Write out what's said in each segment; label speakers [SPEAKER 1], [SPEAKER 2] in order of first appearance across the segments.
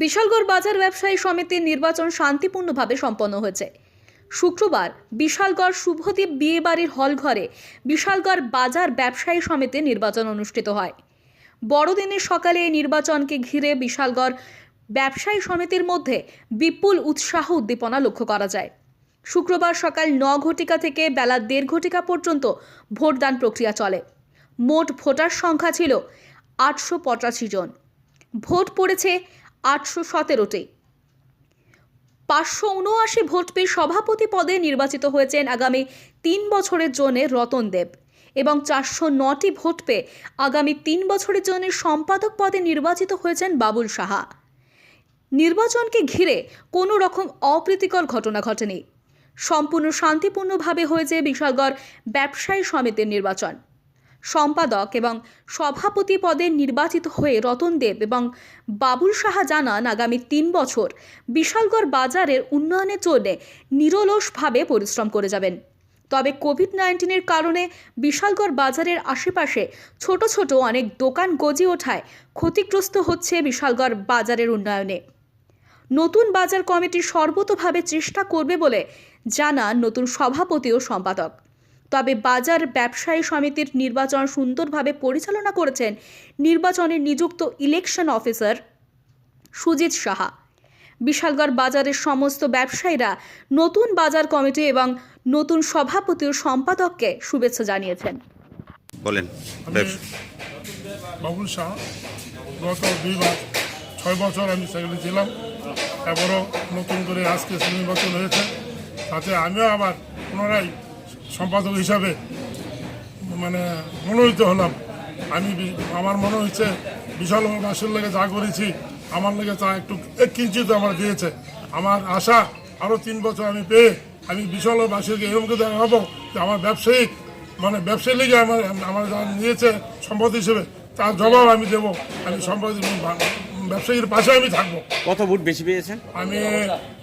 [SPEAKER 1] বিশালগড় বাজার ব্যবসায়ী সমিতির নির্বাচন শান্তিপূর্ণভাবে সম্পন্ন হয়েছে। শুক্রবার বিশালগড় শুভদীপ বিয়েবাড়ির হল ঘরে বিশালগড় বাজার ব্যবসায়ী সমিতির নির্বাচন অনুষ্ঠিত হয়। বড়দিনের সকালে এই নির্বাচনকে ঘিরে বিশালগড় ব্যবসায়ী সমিতির মধ্যে বিপুল উৎসাহ উদ্দীপনা লক্ষ্য করা যায়। শুক্রবার সকাল ন ঘটিকা থেকে বেলা দেড় ঘটিকা পর্যন্ত ভোটদান প্রক্রিয়া চলে। মোট ভোটার সংখ্যা ছিল আটশো পঁচাশি জন। ভোট পড়েছে আটশো সতেরোটি। পাঁচশো উনআশি ভোট পেয়ে সভাপতি পদে নির্বাচিত হয়েছেন আগামী তিন বছরের জন্য রতন দেব এবং চারশো নটি ভোট পেয়ে আগামী তিন বছরের জন্য সম্পাদক পদে নির্বাচিত হয়েছেন বাবুল সাহা। নির্বাচনকে ঘিরে কোনো রকম অপ্রীতিকর ঘটনা ঘটেনি। সম্পূর্ণ শান্তিপূর্ণভাবে হয়েছে বিশালগড় ব্যবসায়ী সমিতির নির্বাচন। সম্পাদক এবং সভাপতি পদে নির্বাচিত হয়ে রতন দেব এবং বাবুল সাহা জানান আগামী তিন বছর বিশালগড় বাজারের উন্নয়নের জন্য নিরলসভাবে পরিশ্রম করে যাবেন। তবে কোভিড নাইন্টিনের কারণে বিশালগড় বাজারের আশেপাশে ছোট ছোট অনেক দোকান গজি ওঠায় ক্ষতিগ্রস্ত হচ্ছে বিশালগড় বাজারের উন্নয়নে। নতুন বাজার কমিটি সর্বতোভাবে চেষ্টা করবে বলে জানান নতুন সভাপতি ও সম্পাদক। তবে বাজার ব্যবসায়ী সমিতির নির্বাচন সুন্দরভাবে পরিচালনা করেছেন নির্বাচনে নিযুক্ত ইলেকশন অফিসার সুজিত সাহা। বিশালগড় বাজারের সমস্ত ব্যবসায়ীরা নতুন বাজার কমিটি এবং নতুন সভাপতি ও সম্পাদককে শুভেচ্ছা জানিয়েছেন।
[SPEAKER 2] বলেন
[SPEAKER 3] বাবুল শাহ গত দুইবার ছয় বছর আমি সেখানে ছিলাম। এবারও নতুন করে আজকে নির্বাচন হয়েছে। তাতে আমিও আবার পুনরায় সম্পাদক হিসাবে মানে মনোনীত হলাম। আমি আমার মনে হচ্ছে বিশাল মাসের লেগে যা করেছি আমার লেগে তা একটু এক কিঞ্চিত আমার দিয়েছে। আমার আশা আরও তিন বছর আমি পেয়ে আমি বিশাল বাসীকে এরকম করে দেখাবো যে আমার ব্যবসায়িক মানে ব্যবসায়ী লেগে আমার আমার যা নিয়েছে সম্পদ হিসেবে তার জবাব আমি দেবো। আমি সম্পদ ব্যবসায়ীর পাশে আমি থাকব।
[SPEAKER 2] কত ভোট বেশি পেয়েছেন?
[SPEAKER 3] আমি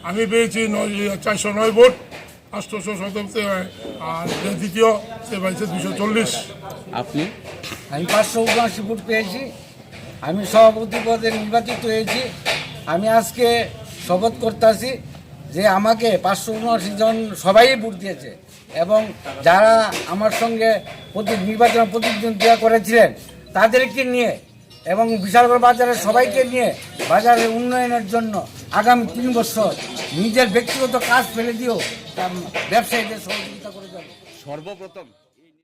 [SPEAKER 3] আমি পেয়েছি নয় চারশো নয় ভোট। আষ্টশো শতাংশে আর যে দ্বিতীয় সে পাইছে দুশো চল্লিশ।
[SPEAKER 2] আপনি?
[SPEAKER 4] আমি পাঁচশো উনআশি ফুট পেয়েছি। আমি সভাপতি পদে নির্বাচিত হয়েছি। আমি আজকে শপথ করতেছি যে আমাকে পাঁচশো উনআশি জন সবাই ভোট দিয়েছে এবং যারা আমার সঙ্গে প্রতি নির্বাচন প্রতিদ্বন্দ্বিতা করেছিলেন তাদেরকে নিয়ে এবং বিশালগড় বাজারের সবাইকে নিয়ে বাজারের উন্নয়নের জন্য আগামী তিন বছর নিজের ব্যক্তিগত কাজ ফেলে দিও ব্যবসায়ীদের সহযোগিতা করে যাবে।
[SPEAKER 2] সর্বপ্রথম